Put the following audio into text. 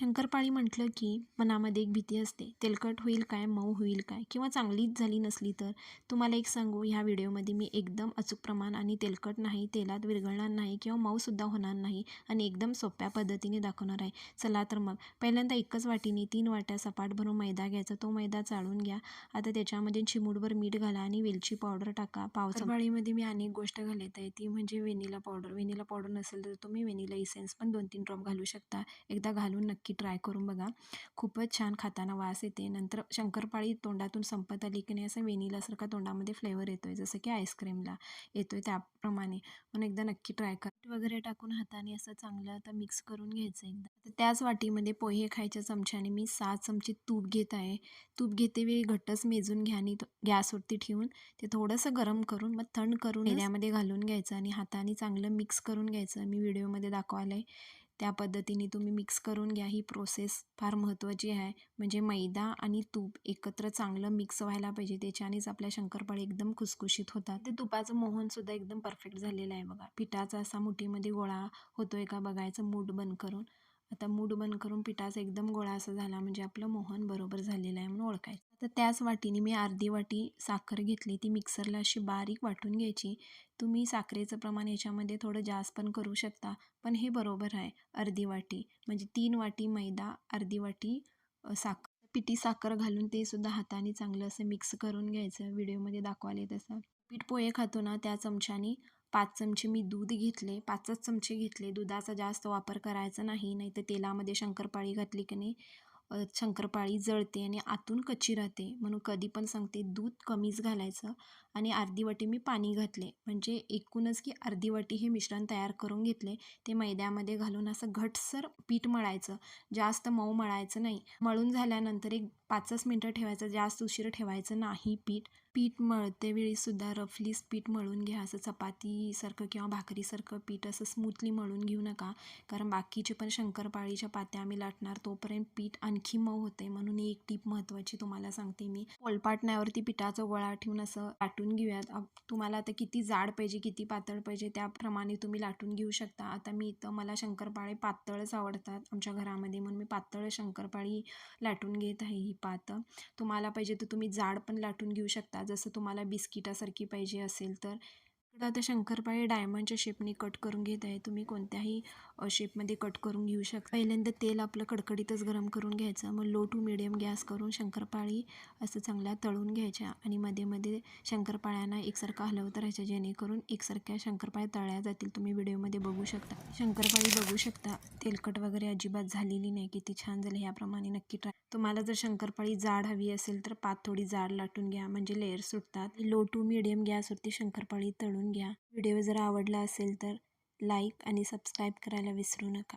शंकरपाळी म्हटलं की मनामध्ये एक भीती असते. तेलकट होईल काय? मऊ होईल काय? किंवा चांगलीच झाली नसली तर? तुम्हाला एक सांगू ह्या व्हिडिओमध्ये मी एकदम अचूक प्रमाण आणि तेलकट नाही तेलात विरघळणार नाही किंवा मऊसुद्धा होणार नाही आणि एकदम सोप्या पद्धतीने दाखवणार आहे. चला तर मग. पहिल्यांदा एकच वाटीने तीन वाट्या सपाट भरून मैदा घ्यायचा. तो मैदा चाळून घ्या. आता त्याच्यामध्ये चिमूटभर मीठ घाला आणि वेलची पावडर टाका. पावसाळीमध्ये मी अनेक गोष्ट घालत आहे. ती म्हणजे वेनिला पावडर. वेनिला पावडर नसेल तर तुम्ही वेनिला इसेन्स पण दोन तीन ड्रॉप घालू शकता. एकदा घालून नक्की नक्की ट्राय करून बघा. खूपच छान खाताना वास येते. नंतर शंकरपाळी तोंडातून संपत आली की नाही असं वेनिलासारखा तोंडामध्ये फ्लेवर येतो आहे जसं की आईस्क्रीमला येतो आहे त्याप्रमाणे. म्हणून एकदा नक्की ट्राय करा. वगैरे टाकून हाताने असं चांगलं आता मिक्स करून घ्यायचं एकदा. तर त्याच वाटीमध्ये पोहे खायच्या चमच्याने मी सात चमचे तूप घेत आहे. तूप घेते वेळी घट्टच मेजून घ्या आणि गॅसवरती ठेवून ते थोडंसं गरम करून मग थंड करून एरियामध्ये घालून घ्यायचं आणि हाताने चांगलं मिक्स करून घ्यायचं. मी व्हिडिओमध्ये दाखवायला आहे त्या पद्धतीने तुम्ही मिक्स करून घ्या. ही प्रोसेस फार महत्त्वाची आहे. म्हणजे मैदा आणि तूप एकत्र चांगलं मिक्स व्हायला पाहिजे. त्याच्यानेच आपल्या शंकरपाळे एकदम खुसखुशीत होतात. ते तुपाचं मोहनसुद्धा एकदम परफेक्ट झालेलं आहे बघा. पिठाचा असा मुठीमध्ये गोळा होतो आहे का बघायचं. मूठ बंद करून. आता मूठ बंद करून पिठाचा एकदम गोळा असा झाला म्हणजे आपलं मोहन बरोबर झालेलं आहे म्हणून ओळखायचं. तर त्याच वाटीने मी अर्धी वाटी साखर घेतली. ती मिक्सरला अशी बारीक वाटून घ्यायची. तुम्ही साखरेचं प्रमाण याच्यामध्ये थोडं जास्त पण करू शकता पण हे बरोबर आहे. अर्धी वाटी म्हणजे तीन वाटी मैदा अर्धी वाटी साखर. पिठी साखर घालून ते सुद्धा हाताने चांगलं असं मिक्स करून घ्यायचं. व्हिडिओमध्ये दाखवाले तसं. पीठ पोहे खातो ना त्या चमच्याने पाच चमचे मी दूध घेतले. पाचच चमचे घेतले. दुधाचा जास्त वापर करायचा नाही नाही तर तेलामध्ये शंकरपाळी घातली की नाही शंकरपाळी जळते आणि आतून कच्ची राहते. म्हणून कधी पण सांगते दूध कमीच घालायचं आणि अर्धी वाटी मी पाणी घातले. म्हणजे एकूणच की अर्धी वाटी हे मिश्रण तयार करून घेतले. ते मैद्यामध्ये घालून असं घटसर पीठ मळायचं. जास्त मऊ मळायचं नाही. मळून झाल्यानंतर एक पाचच मिनटं ठेवायचं. जास्त उशीर ठेवायचं नाही पीठ. पीठ मळते वेळीसुद्धा रफली पीठ मळून घ्या असं चपातीसारखं किंवा भाकरीसारखं पीठ असं स्मूथली मळून घेऊ नका. कारण बाकीचे पण शंकरपाळीच्या पात्या आम्ही लाटणार तोपर्यंत पीठ आणखी मऊ होते. म्हणून एक टीप महत्त्वाची तुम्हाला सांगते मी. पोलपाटण्यावरती पिठाचा गोळा ठेवून असं लाटून घेऊयात. तुम्हाला आता किती जाड पाहिजे किती पातळ पाहिजे त्याप्रमाणे तुम्ही लाटून घेऊ शकता. आता मी इथं मला शंकरपाळे पातळच आवडतात आमच्या घरामध्ये. म्हणून मी पातळ शंकरपाळी लाटून घेत आहे ही पात. तुम्हाला पाहिजे तर तुम्ही जाड पण लाटून घेऊ शकता. जसं तुम्हाला बिस्किटासारखी पाहिजे असेल तर. आता शंकरपाळी डायमंडच्या शेपने कट करून घेत आहे. तुम्ही कोणत्याही शेपमध्ये कट करून घेऊ शकता. पहिल्यांदा तेल आपलं कडकडीतच गरम करून घ्यायचं. मग लो टू मिडियम गॅस करून शंकरपाळी असं चांगल्या तळून घ्यायच्या. आणि मध्ये मध्ये शंकरपाळ्यांना एकसारखं हलवत राहायचं. जेणेकरून एकसारख्या शंकरपाळ्या तळल्या जातील. तुम्ही व्हिडिओमध्ये बघू शकता. शंकरपाळी बघू शकता. तेलकट वगैरे अजिबात झालेली नाही. किती छान झालं. ह्याप्रमाणे नक्की ट्राय तुम्हाला जर शंकरपाळी जाड हवी असेल तर पात थोडी जाड लाटून घ्या. म्हणजे लेअर सुटतात. लो टू मिडियम गॅसवरती शंकरपाळी तळून घ्या. व्हिडिओ जर आवडला असेल तर लाईक आणि सबस्क्राईब करायला विसरू नका.